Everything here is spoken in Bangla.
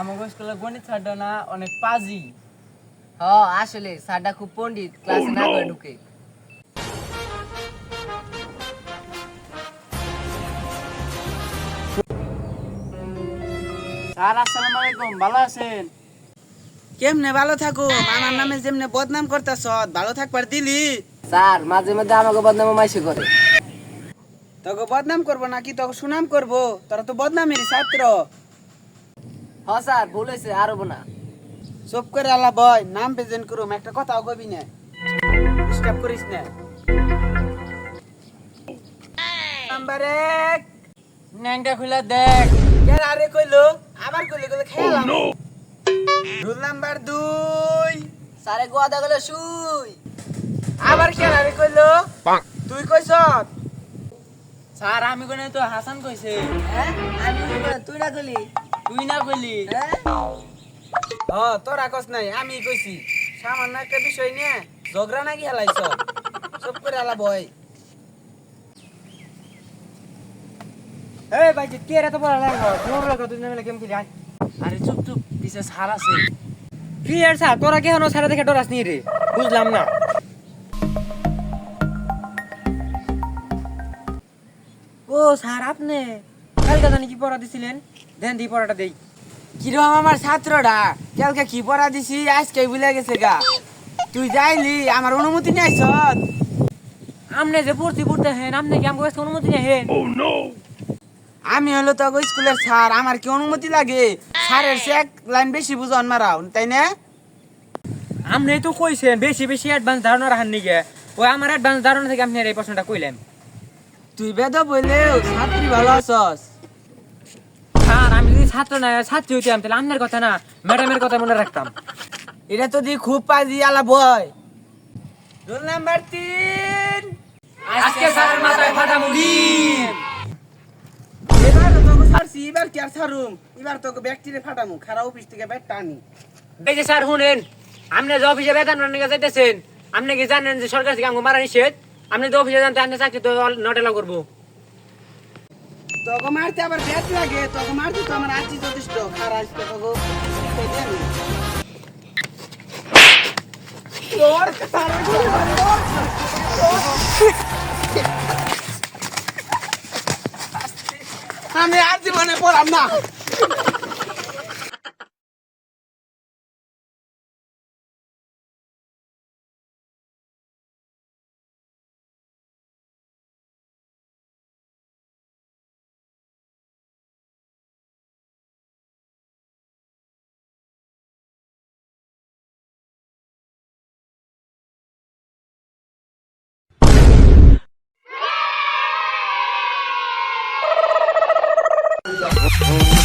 আমাকে স্কুলে গণিত স্যারটা না অনেক পাজি। হ আসলে স্যারটা খুব পণ্ডিত ক্লাসে না করে ঢুকে। স্যার আসসালামু আলাইকুম ভালো আছেন? কেমনে ভালো থাকো আমার নামে যেমনে বদনাম করতেছ ভালো থাকবার দিলি। স্যার মাঝে মধ্যে আমাকে বদনাম মাইসে করে। তোকে বদনাম করব নাকি তোকে সুনাম করব? তোরা তো বদনামেরই ছাত্র। হ স্যার ভুল হয়েছে আর হব না। চুপ করে আলা বয় নাম প্রেজেন্ট করুম একটা কথাও কবি না। ডিস্টার্ব করিস না। নাম্বার এক। ন্যাংটা খুলে দেখ। কেন আরে কইলো? আবার কইলে কইলে খেলাম। রুল নাম্বার দুই। স্যারে গোয়া দা গেলে শুই। আবার কেন আরে কইলো? তুই কইছ? স্যার আমি কোনে তো হাসান কইছে। হ্যাঁ? আমি তুই না গলি তুই না কইলি? হ্যাঁ? তোরা কস নাই আমি কইছি। সামান্য একটা বিষয় নিয়ে ঝগড়া নাকি হেলাইছ? চুপ করে আলা বয়। এই ভাই কে রে তো বড় তোর তুই নামে কেম খেলি আরে চুপ চুপ পিছে স্যার আছে। কি আর স্যার তোরা কেন সারা দেখে ডরাস নি রে? বুঝলাম না। ও স্যার আপনি। কালকে জানি কি পড়া দিছিলেন? দেন দি পড়াটা দেই। কিরম আমার ছাত্রটা? কালকে কি পড়া দিছি? আজকে ভুলে গেছে গা। তুই যাইলি আমার অনুমতি আমনে যে পড়তে হেন। আপনি কি কাছে অনুমতি নেই হেন? আমি হলো তো স্কুলের স্যার। আমার কি অনুমতি লাগে? স্যারের সে এক লাইন বেশি বুঝন মারাও তাই না? আপনি তো কইছেন বেশি বেশি অ্যাডভান্স ধারণা রাখান নিগে। ওই আমার অ্যাডভান্স ধারণা থেকে আপনি এই প্রশ্নটা কইলেন। তুই বেদ বললেও ছাত্রী ভালো আছস। ছাত্র না ছাত্রী হইতাম তাহলে আপনার কথা না, ম্যাডামের কথা মনে রাখতাম। এটা তো দি খুব পাজি আলা বয়। রোল নাম্বার তিন। আজকে স্যারের মাথায় ফাটা মুড়ি এবার তোকে ছাড়ছি, এবার কি আর ছাড়ুম? এবার তোকে ব্যক্তিরে ফাটামু খারাপ অফিস থেকে ব্যাগ টানি। এই স্যার, শুনেন, আপনি যে অফিসে বেতন নিয়ে যাইতেছেন, আপনি কি জানেন যে সরকার থেকে আমাকে মারা নিষেধ? আপনি তো অফিসে জানতে আপনি চাকরি তো নট এলাও করব। তোকে মারতে আবার ব্যাগ লাগে তোকে মারতে তো আমার আছি যথেষ্ট। তোকে। সারা গুলো মারে, তোর। আমি আর জীবনে পড়াম না। Oh,